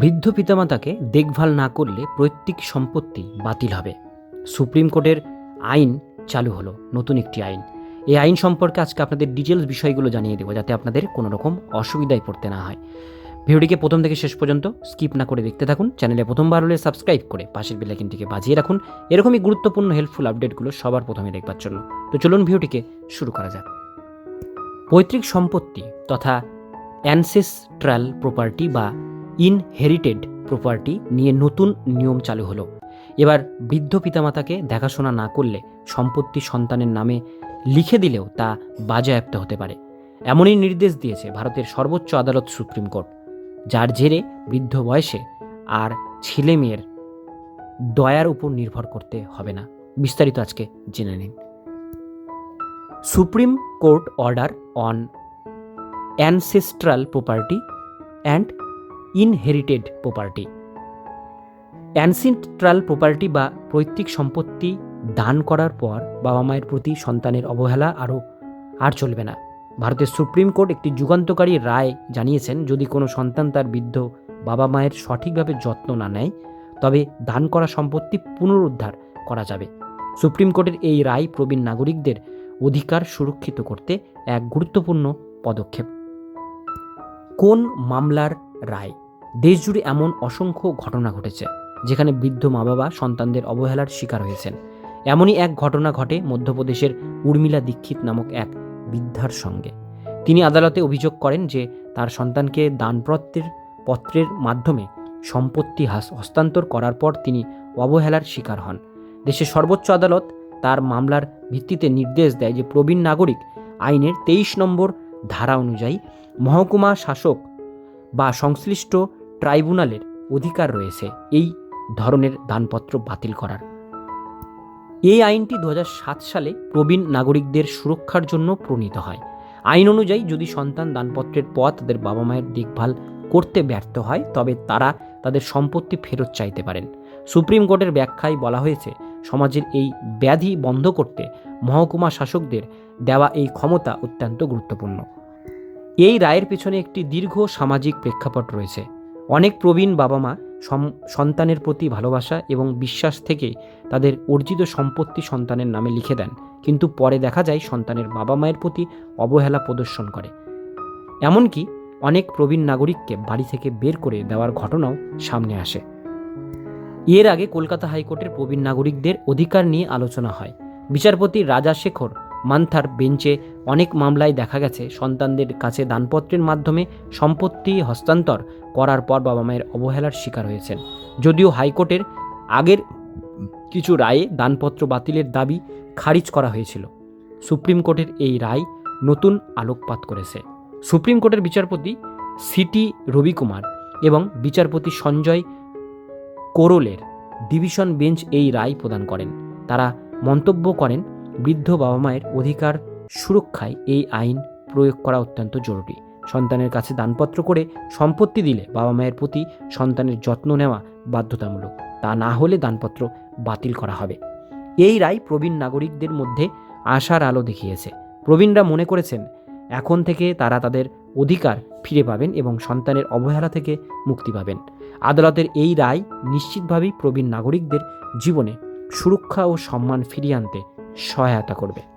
বৃদ্ধ পিতামাতাকে দেখভাল না করলে পৈতৃক সম্পত্তি বাতিল হবে। সুপ্রিম কোর্টের আইন চালু হলো, নতুন একটি আইন। এই আইন সম্পর্কে আজকে আপনাদের ডিটেলস বিষয়গুলো জানিয়ে দেবো, যাতে আপনাদের কোনো রকম অসুবিধায় পড়তে না হয়। ভিডিওটিকে প্রথম থেকে শেষ পর্যন্ত স্কিপ না করে দেখতে থাকুন, চ্যানেলে প্রথমবার হলে সাবস্ক্রাইব করে পাশের বেলাইকিনটিকে বাজিয়ে রাখুন। এরকমই গুরুত্বপূর্ণ হেল্পফুল আপডেটগুলো সবার প্রথমে দেখবার জন্য। তো চলুন ভিডিওটিকে শুরু করা যাক। পৈতৃক সম্পত্তি তথা অ্যানসেস্ট্রাল প্রপার্টি বা ইনহেরিটেড প্রপার্টি নিয়ে নতুন নিয়ম চালু হলো। এবার বৃদ্ধ পিতামাতাকে দেখাশোনা না করলে সম্পত্তি সন্তানের নামে লিখে দিলেও তা বাজেয়াপ্ত হতে পারে। এমনই নির্দেশ দিয়েছে ভারতের সর্বোচ্চ আদালত সুপ্রিম কোর্ট, যার জেরে বৃদ্ধ বয়সে আর ছেলে মেয়ের দয়ার উপর নির্ভর করতে হবে না। বিস্তারিত আজকে জেনে নিন। Supreme court order on ancestral property and inherited property. Ancestral property বা পৈতৃক সম্পত্তি দান করার পর বাবা মায়ের প্রতি সন্তানের অবহেলা আরও আর চলবে না। ভারতের সুপ্রিম কোর্ট একটি যুগান্তকারী রায় জানিয়েছেন, যদি কোনো সন্তান তার বৃদ্ধ বাবা মায়ের সঠিকভাবে যত্ন না নেয়, তবে দান করা সম্পত্তি পুনরুদ্ধার করা যাবে। সুপ্রিম কোর্টের এই রায় প্রবীণ নাগরিকদের অধিকার সুরক্ষিত করতে এক গুরুত্বপূর্ণ পদক্ষেপ। কোন মামলার রায়? দেশজুড়ে এমন অসংখ্য ঘটনা ঘটেছে, যেখানে বৃদ্ধ মা বাবা সন্তানদের অবহেলার শিকার হয়েছেন। এমনই এক ঘটনা ঘটে মধ্যপ্রদেশের উর্মিলা দীক্ষিত নামক এক বৃদ্ধার সঙ্গে। তিনি আদালতে অভিযোগ করেন যে, তার সন্তানকে দানপত্রের পত্রের মাধ্যমে সম্পত্তি হাস, হস্তান্তর করার পর তিনি অবহেলার শিকার হন। দেশের সর্বোচ্চ আদালত তার মামলার ভিত্তিতে নির্দেশ দেয় যে, প্রবীণ নাগরিক আইনের তেইশ নম্বর ধারা অনুযায়ী মহকুমা শাসক বা সংশ্লিষ্ট ট্রাইব্যুনালের অধিকার রয়েছে এই ধরনের দানপত্র বাতিল করার। এই আইনটি দু হাজার সাত সালে প্রবীণ নাগরিকদের সুরক্ষার জন্য প্রণীত হয়। আইন অনুযায়ী যদি সন্তান দানপত্রের পর তাদের বাবা মায়ের দেখভাল করতে ব্যর্থ হয়, তবে তারা তাদের সম্পত্তি ফেরত চাইতে পারেন। সুপ্রিম কোর্টের ব্যাখ্যায় বলা হয়েছে, সমাজের এই ব্যাধি বন্ধ করতে মহকুমা শাসকদের দেওয়া এই ক্ষমতা অত্যন্ত গুরুত্বপূর্ণ। এই রায়ের পেছনে একটি দীর্ঘ সামাজিক প্রেক্ষাপট রয়েছে। অনেক প্রবীণ বাবা মা সন্তানের প্রতি ভালোবাসা এবং বিশ্বাস থেকে তাদের অর্জিত সম্পত্তি সন্তানের নামে লিখে দেন। কিন্তু পরে দেখা যায় সন্তানের বাবা মায়ের প্রতি অবহেলা প্রদর্শন করে। এমনকি অনেক প্রবীণ নাগরিককে বাড়ি থেকে বের করে দেওয়ার ঘটনাও সামনে আসে। এর আগে কলকাতা হাইকোর্টের প্রবীণ নাগরিকদের অধিকার নিয়ে আলোচনা হয়। বিচারপতি রাজা শেখর মান্থার বেঞ্চে অনেক মামলায় দেখা গেছে সন্তানদের কাছে দানপত্রের মাধ্যমে সম্পত্তি হস্তান্তর করার পর বাবা মায়ের অবহেলার শিকার হয়েছেন। যদিও হাইকোর্টের আগের কিছু রায়ে দানপত্র বাতিলের দাবি খারিজ করা হয়েছিল। সুপ্রিম কোর্টের এই রায় নতুন আলোকপাত করেছে। সুপ্রিম কোর্টের বিচারপতি সিটি রবিকুমার এবং বিচারপতি সঞ্জয় কোরলের ডিভিশন বেঞ্চ এই রায় প্রদান করেন। তারা মন্তব্য করেন বৃদ্ধ বাবা মায়ের অধিকার সুরক্ষায় এই আইন প্রয়োগ করা অত্যন্ত জরুরি। সন্তানের কাছে দানপত্র করে সম্পত্তি দিলে বাবা মায়ের প্রতি সন্তানের যত্ন নেওয়া বাধ্যতামূলক। তা না হলে দানপত্র বাতিল করা হবে। এই রায় প্রবীণ নাগরিকদের মধ্যে আশার আলো দেখিয়েছে। প্রবীণরা মনে করেছেন, এখন থেকে তারা তাদের অধিকার ফিরে পাবেন এবং সন্তানের অবহেলা থেকে মুক্তি পাবেন। আদালতের এই রায় নিশ্চিতভাবেই প্রবীণ নাগরিকদের জীবনে সুরক্ষা ও সম্মান ফিরিয়ে আনতে সহায়তা করবে।